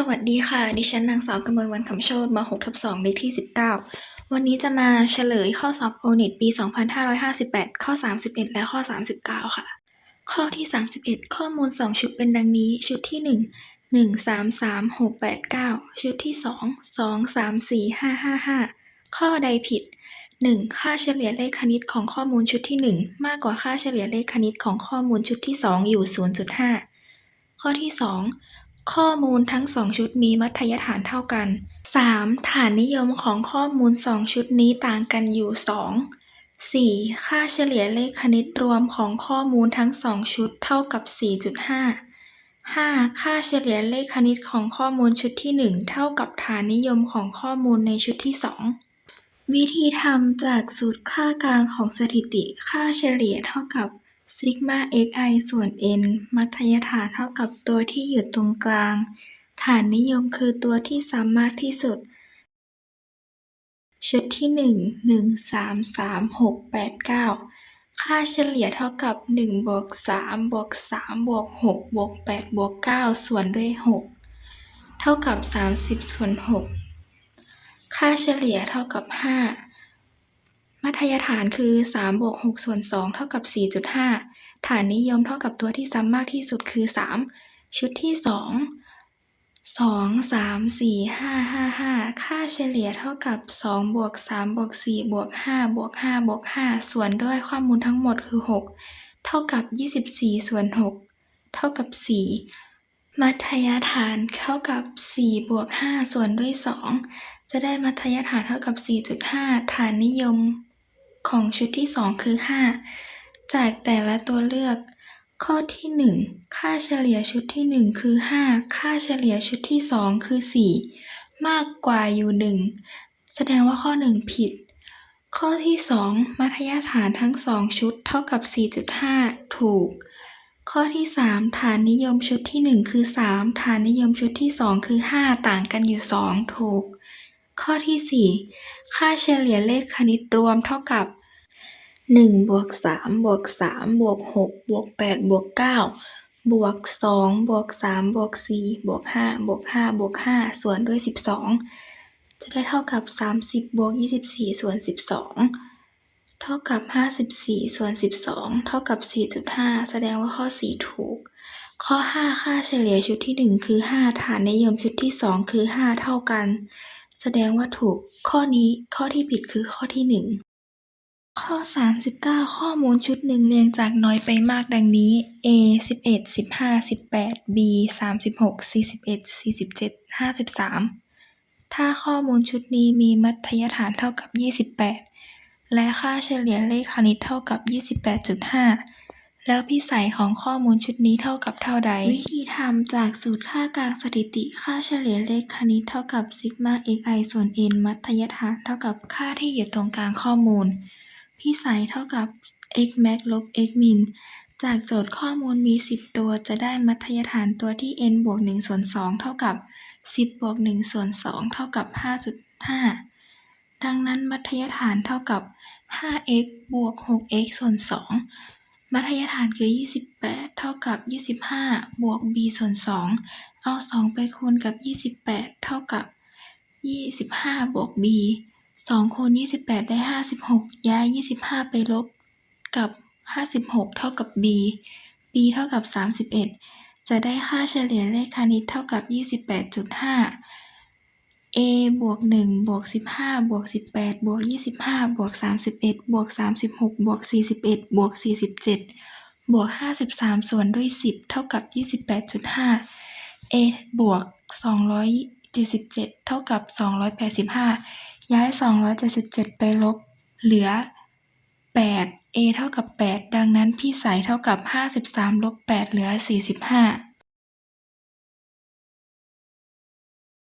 สวัสดีค่ะ ดิฉันนางสาวกมลวันคำโชตม6ทับ2เลขที่ 19 วันนี้จะมาเฉลยข้อสอบโอนิตปี 2558 ข้อ 31 และข้อ 39 ค่ะ ข้อที่ 31 ข้อมูล 2 ชุดเป็นดังนี้ ชุดที่ 1 1 3 3 6 8 9 ชุดที่ 2 2 3 4 5 5 5 ข้อใดผิด 1. ค่าเฉลี่ยเลขคณิตของข้อมูลชุดที่ 1 มากกว่าค่าเฉลี่ยเลขคณิตของข้อมูลชุดที่ 2 อยู่ 0.5 ข้อที่ 2 ข้อมูลทั้งสองชุดมีมัธยฐานเท่ากัน 3. ฐานนิยมของข้อมูลสองชุดนี้ต่างกันอยู่ 2 4. ค่าเฉลี่ยเลขคณิตรวมของข้อมูลทั้งสองชุดเท่ากับ 4.5 5. ค่าเฉลี่ยเลขคณิตของข้อมูลชุดที่ 1 เท่ากับฐานนิยมของข้อมูลในชุดที่ 2 วิธีทำจากสูตรค่ากลางของสถิติ ค่าเฉลี่ยเท่ากับ ซิกมา xi ส่วน n มัธยฐานเท่ากับตัวที่อยู่ตรงกลาง ฐานนิยมคือตัวที่ซ้ำมากที่สุด ชุดที่หนึ่งหนึ่งสามสามหกแปดเก้าค่าเฉลี่ยเท่ากับหนึ่งบวกสามบวกสามบวกหกบวกแปดบวกเก้าส่วนด้วยหกเท่ากับสามสิบส่วนหกค่าเฉลี่ยเท่ากับห้ามัธยฐานคือ 3 บวก 6 ส่วน 2 เท่ากับ 4.5 ฐานนิยมเท่ากับตัวที่ซ้ำมากที่สุดคือ 3 ชุดที่ 2 2 3 4 5 5 5 ค่าเฉลี่ยเท่ากับ 2 บวก 3 บวก 4 บวก 5 บวก 5 บวก 5 ส่วนด้วยข้อมูลทั้งหมดคือ 6 เท่ากับ 24 ส่วน 6 เท่ากับ 4 มัธยฐานเท่ากับ 4 บวก 5 ส่วนด้วย 2 จะได้มัธยฐานเท่ากับ 4.5 ฐานนิยมของชุดที่ 2 คือ 5 จากแต่ละตัวเลือก ข้อที่ 1 ค่าเฉลี่ยชุดที่ 1 คือ 5 ค่าเฉลี่ยชุดที่ 2 คือ 4 มากกว่าอยู่ 1 แสดงว่าข้อ 1 ผิด ข้อที่ 2 มัธยฐานทั้ง 2 ชุดเท่ากับ 4.5 ถูก ข้อที่ 3 ฐานนิยมชุดที่ 1 คือ 3 ฐานนิยมชุดที่ 2 คือ 5 ต่างกันอยู่ 2 ถูก ข้อที่ 4 ค่าเฉลี่ยเลขคณิตรวมเท่ากับ หนึ่งบวกสามบวกสามบวกหกบวกแปดบวกเก้าบวกสองบวกสามบวกสี่บวกห้าบวกห้าบวกห้าส่วนด้วยสิบสองจะได้เท่ากับสามสิบบวกยี่สิบสี่ส่วนสิบสองเท่ากับห้าสิบสี่ส่วนสิบสองเท่ากับสี่จุดห้าแสดงว่าข้อสี่ถูก ข้อห้าค่าเฉลี่ยชุดที่หนึ่งคือห้าฐานนิยมชุดที่สองคือห้าเท่ากัน แสดงว่าถูกข้อนี้ข้อที่ผิดคือข้อที่หนึ่ง ข้อ 39 ข้อมูลชุดหนึ่งเรียงจากน้อยไปมากดังนี้ A 11 15 18 B 36 41 47 53 ถ้าข้อมูลชุดนี้มีมัธยฐานเท่ากับ 28 และค่าเฉลี่ยเลขคณิตเท่ากับ 28.5 แล้วพิสัยของข้อมูลชุดนี้เท่ากับเท่าใด วิธีทำจากสูตรค่ากลางสถิติค่าเฉลี่ยเลขคณิตเท่ากับซิกมา xi ส่วน n มัธยฐานเท่ากับค่าที่อยู่ตรงกลางข้อมูล พิสัยเท่ากับ x max ลบ x min จากโจทย์ข้อมูลมี 10 ตัวจะได้มัธยฐานตัวที่ n บวก1ส่วน2เท่ากับ 10บวก1ส่วน2เท่ากับ 5.5 ดังนั้นมัธยฐานเท่ากับ 5x บวก 6x ส่วน 2 มัธยฐานคือ 28 เท่ากับ 25 บวก b ส่วน 2 เอา 2 ไปคูณกับ 28 เท่ากับ 25 บวก b 2คูณ28ได้56ย้าย25ไปลบกับ56เท่ากับ b b เท่ากับ31จะได้ค่าเฉลี่ยเลขคณิตเท่ากับ28.5 a บวก1บวก15บวก18บวก25บวก31บวก36บวก41บวก47บวก53ส่วนด้วย10เท่ากับ28.5 a บวก277เท่ากับ285ย้า ย้าย277ไปลบ เหลือ8 a เท่ากับ8ดังนั้นพี่สายเท่ากับ53ลบ8เหลือ45